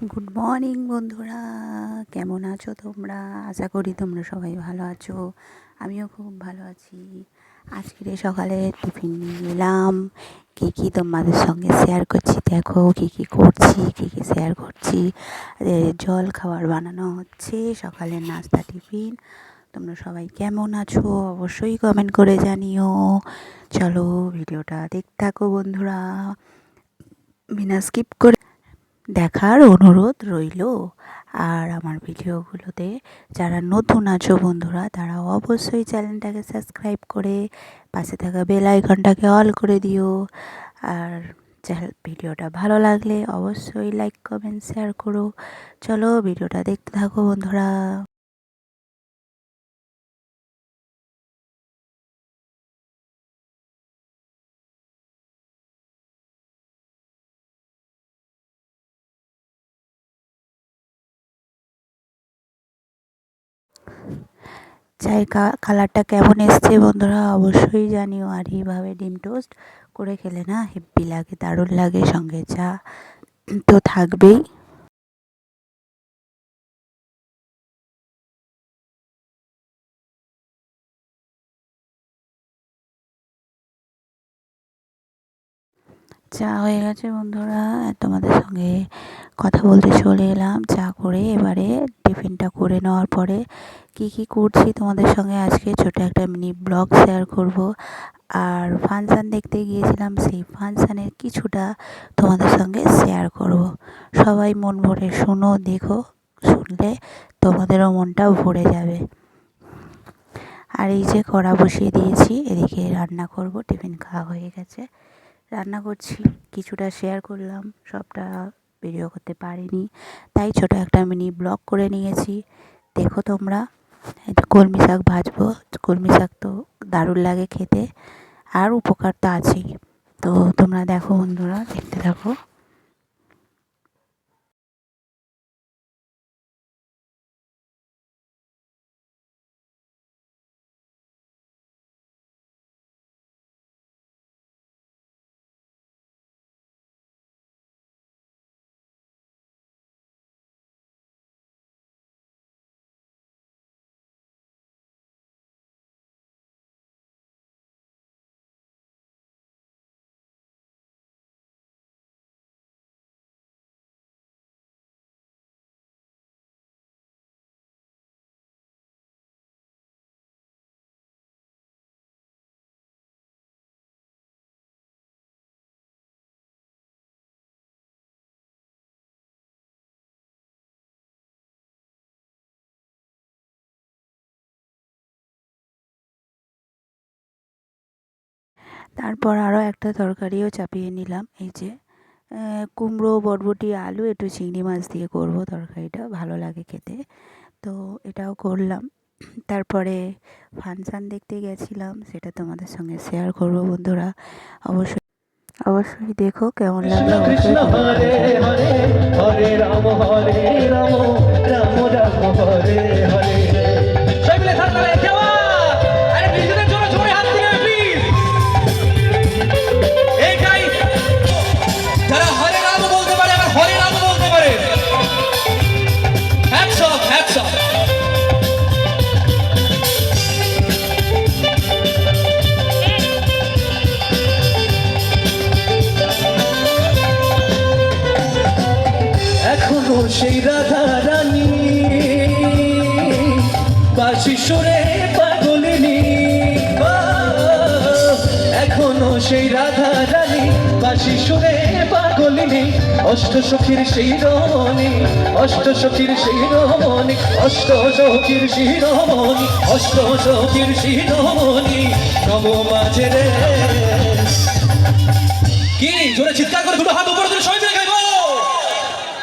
Good morning বন্ধুরা। কেমন আছো তোমরা? আশা করি তোমরা সবাই ভালো আছো। আমিও খুব ভালো আছি। আজকের সকালে টিফিন নিয়ে এলাম কী কী তোমাদের সঙ্গে শেয়ার করছি দেখো, কী কী করছি, কী কী শেয়ার করছি। জল খাবার বানানো হচ্ছে, সকালের নাস্তা, টিফিন। তোমরা সবাই কেমন আছো? অবশ্যই কমেন্ট করে জানিও। চলো, ভিডিওটা দেখতে থাকো বন্ধুরা। বিনা স্কিপ করে দেখার অনুরোধ রইল। আর আমার ভিডিওগুলোতে যারা নতুন আছো বন্ধুরা, তারা অবশ্যই চ্যানেলটাকে সাবস্ক্রাইব করে পাশে থাকা বেল আইকনটাকে অল করে দিও। আর ভিডিওটা ভালো লাগলে অবশ্যই লাইক, কমেন্ট, শেয়ার করো। চলো ভিডিওটা দেখতে থাকো বন্ধুরা। চায়ের কালারটা কেমন এসছে বন্ধুরা অবশ্যই জানিও। আর এইভাবে ডিম টোস্ট করে খেলে না হেব্বি লাগে, দারুণ লাগে, সঙ্গে চা তো থাকবেই। চা হয়ে গেছে বন্ধুরা, তোমাদের সঙ্গে কথা বলতে চলে এলাম, চা করে এবারে টিফিনটা করে নেওয়ার পরে কি কি করছি তোমাদের সঙ্গে আজকে ছোট একটা মিনি ব্লগ শেয়ার করব। আর ফাংশান দেখতে গিয়েছিলাম, সেই ফাংশানের কিছুটা তোমাদের সঙ্গে শেয়ার করব। সবাই মন ভরে শুনো, দেখো, শুনলে তোমাদেরও মনটা ভরে যাবে। আর এই যে কড়া বসিয়ে দিয়েছি, এদিকে রান্না করব, টিফিন খাওয়া হয়ে গেছে। রান্না করছি, কিছুটা শেয়ার করলাম, সবটা ভিডিও করতে পারিনি। তাই ছোট একটা মিনি ব্লগ করে নিয়েছি। দেখো তোমরা, এই যে কলমি শাক ভাজবো। কলমি শাক তো দারুণ লাগে খেতে। আর উপকার তো আছেই। তো তোমরা দেখো বন্ধুরা, দেখতে থাকো। তারপর আরও একটা তরকারিও চাপিয়ে নিলাম এই যে কুমড়ো বরবটি আলু একটু চিংড়ি মাছ দিয়ে করব তরকারিটা ভালো লাগে খেতে। তো এটাও করলাম। তারপরে ফাংশান দেখতে গেছিলাম সেটা তোমাদের সঙ্গে শেয়ার করব বন্ধুরা। অবশ্যই অবশ্যই দেখো কেমন লাগল অবশ্যই এখনও সেই রাধা রানী বাসি সুরে পাগলিনী। এখনও সেই রাধা রানী বাসি সুরে পাগলিনী। অষ্ট সখীর সেই রমণী। অষ্ট সখীর সেই রমণী। অষ্ট সখীর সেই রমণী। অষ্ট সখীর সেই রমণী। নব মাঝে রে। কি জোরে চিৎকার করে দুটো হাত উপরে তুলে সবাই মিলে গাইবো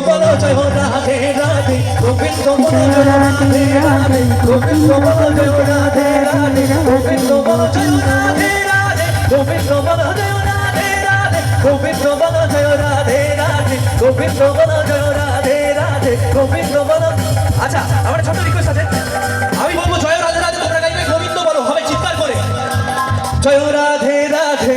বল জয় রাধে রাধে গোবিন্দ বল জয় রাধে রাধে গোবিন্দ বল জয় রাধে রাধে গোবিন্দ বল জয় রাধে রাধে গোবিন্দ বল জয় রাধে রাধে গোবিন্দ বল জয় রাধে রাধে গোবিন্দ বল জয় রাধে রাধে গোবিন্দ বল আচ্ছা আমার ছোট রিকোয়েস্ট আছে আমি বলব জয় রাধে রাধে তোমরা গাইবে গোবিন্দ বলো হবে চিৎকার করে জয় রাধে রাধে